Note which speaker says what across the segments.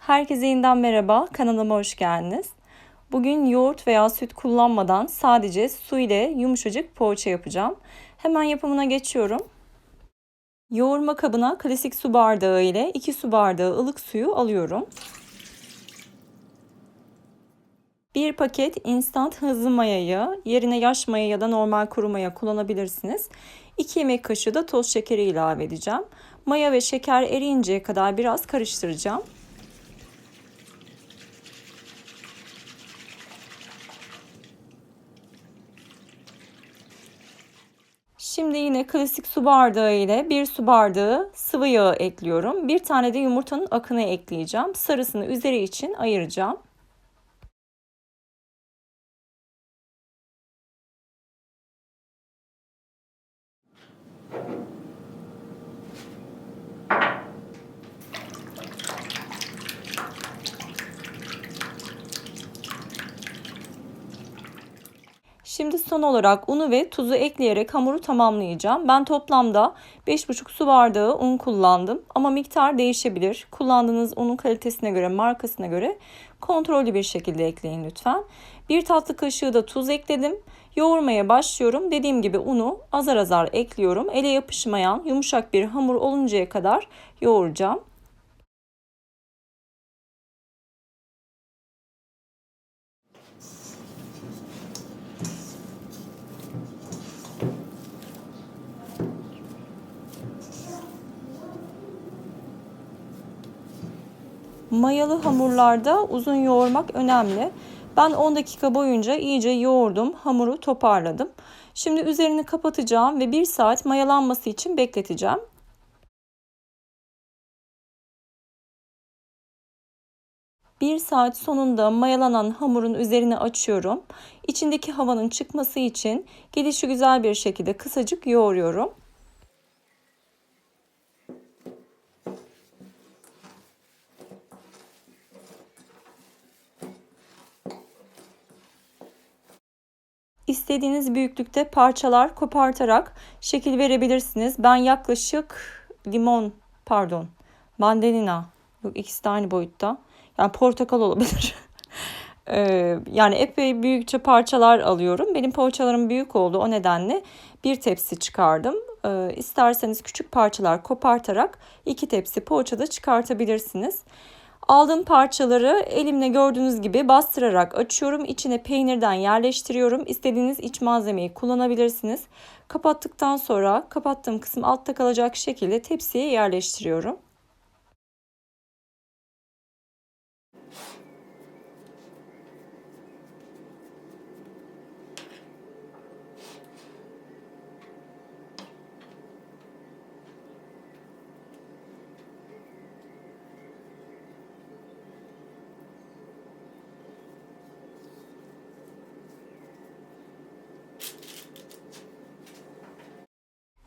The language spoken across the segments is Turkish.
Speaker 1: Herkese yeniden merhaba, kanalıma hoş geldiniz. Bugün yoğurt veya süt kullanmadan sadece su ile yumuşacık poğaça yapacağım. Hemen yapımına geçiyorum. Yoğurma kabına klasik su bardağı ile 2 su bardağı ılık suyu alıyorum. 1 paket instant hızlı mayayı yerine yaş maya ya da normal kuru maya kullanabilirsiniz. 2 yemek kaşığı da toz şekeri ilave edeceğim. Maya ve şeker eriyinceye kadar biraz karıştıracağım. Şimdi yine klasik su bardağı ile bir su bardağı sıvı yağı ekliyorum. Bir tane de yumurtanın akını ekleyeceğim. Sarısını üzeri için ayıracağım. Şimdi son olarak unu ve tuzu ekleyerek hamuru tamamlayacağım. Ben toplamda 5,5 su bardağı un kullandım ama miktar değişebilir. Kullandığınız unun kalitesine göre, markasına göre kontrollü bir şekilde ekleyin lütfen. Bir tatlı kaşığı da tuz ekledim. Yoğurmaya başlıyorum. Dediğim gibi unu azar azar ekliyorum. Ele yapışmayan yumuşak bir hamur oluncaya kadar yoğuracağım. Mayalı hamurlarda uzun yoğurmak önemli. Ben 10 dakika boyunca iyice yoğurdum, hamuru toparladım. Şimdi üzerini kapatacağım ve 1 saat mayalanması için bekleteceğim. Bir saat sonunda mayalanan hamurun üzerini açıyorum. İçindeki havanın çıkması için gelişi güzel bir şekilde kısacık yoğuruyorum. İstediğiniz büyüklükte parçalar kopartarak şekil verebilirsiniz. Ben yaklaşık limon pardon mandalina yok ikisi de aynı boyutta. Yani portakal olabilir. Ee, yani epey büyükçe parçalar alıyorum. Benim poğaçalarım büyük oldu. O nedenle bir tepsi çıkardım. Ee, isterseniz küçük parçalar kopartarak iki tepsi poğaça da çıkartabilirsiniz. Aldığım parçaları elimle gördüğünüz gibi bastırarak açıyorum. İçine peynirden yerleştiriyorum. İstediğiniz iç malzemeyi kullanabilirsiniz. Kapattıktan sonra kapattığım kısım altta kalacak şekilde tepsiye yerleştiriyorum.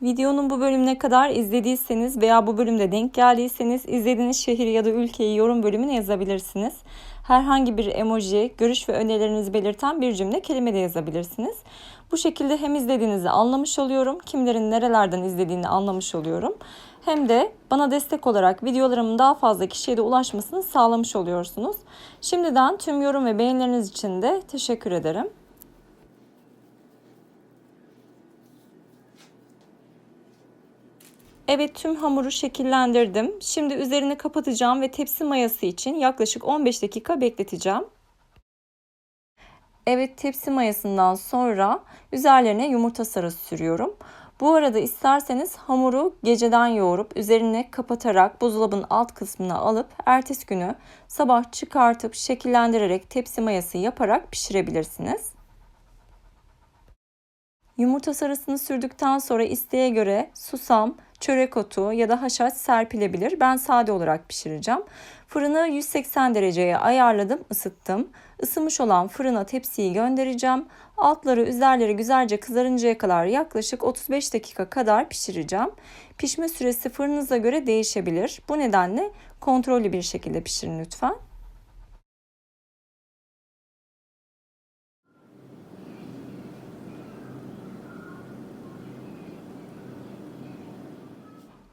Speaker 1: Videonun bu bölümüne kadar izlediyseniz veya bu bölümde denk geldiyseniz izlediğiniz şehir ya da ülkeyi yorum bölümüne yazabilirsiniz. Herhangi bir emoji, görüş ve önerilerinizi belirten bir cümle kelime de yazabilirsiniz. Bu şekilde hem izlediğinizi anlamış oluyorum, kimlerin nerelerden izlediğini anlamış oluyorum. Hem de bana destek olarak videolarımın daha fazla kişiye de ulaşmasını sağlamış oluyorsunuz. Şimdiden tüm yorum ve beğenileriniz için de teşekkür ederim. Evet tüm hamuru şekillendirdim. Şimdi üzerini kapatacağım ve tepsi mayası için yaklaşık 15 dakika bekleteceğim. Evet tepsi mayasından sonra üzerlerine yumurta sarısı sürüyorum. Bu arada isterseniz hamuru geceden yoğurup üzerine kapatarak buzdolabının alt kısmına alıp ertesi günü sabah çıkartıp şekillendirerek tepsi mayası yaparak pişirebilirsiniz. Yumurta sarısını sürdükten sonra isteğe göre susam, çörek otu ya da haşhaş serpilebilir. Ben sade olarak pişireceğim. Fırını 180 dereceye ayarladım, ısıttım. Isınmış olan fırına tepsiyi göndereceğim. Altları üzerleri güzelce kızarıncaya kadar yaklaşık 35 dakika kadar pişireceğim. Pişme süresi fırınıza göre değişebilir. Bu nedenle kontrollü bir şekilde pişirin lütfen.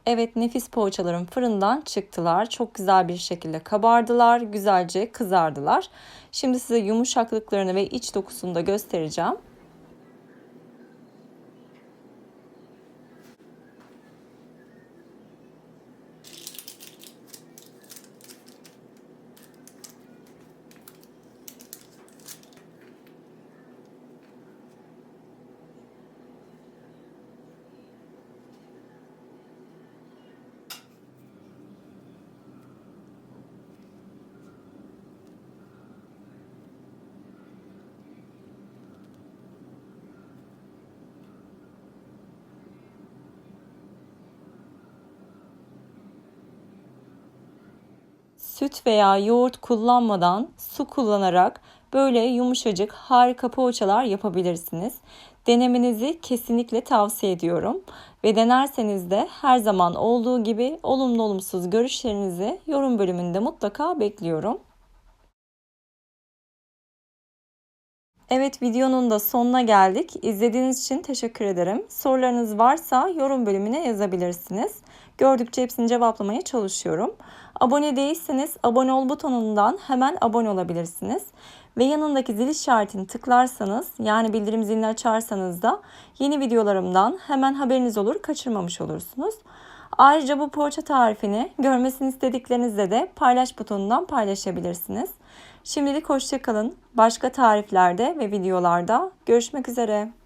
Speaker 1: Evet nefis poğaçalarım fırından çıktılar. Çok güzel bir şekilde kabardılar. Güzelce kızardılar. Şimdi size yumuşaklıklarını ve iç dokusunu da göstereceğim. Süt veya yoğurt kullanmadan su kullanarak böyle yumuşacık harika poğaçalar yapabilirsiniz. Denemenizi kesinlikle tavsiye ediyorum. Ve denerseniz de her zaman olduğu gibi olumlu olumsuz görüşlerinizi yorum bölümünde mutlaka bekliyorum. Evet videonun da sonuna geldik. İzlediğiniz için teşekkür ederim. Sorularınız varsa yorum bölümüne yazabilirsiniz. Gördükçe hepsini cevaplamaya çalışıyorum. Abone değilseniz abone ol butonundan hemen abone olabilirsiniz. Ve yanındaki zil işaretini tıklarsanız yani bildirim zilini açarsanız da yeni videolarımdan hemen haberiniz olur kaçırmamış olursunuz. Ayrıca bu poğaça tarifini görmesini istediklerinizle de paylaş butonundan paylaşabilirsiniz. Şimdilik hoşçakalın. Başka tariflerde ve videolarda görüşmek üzere.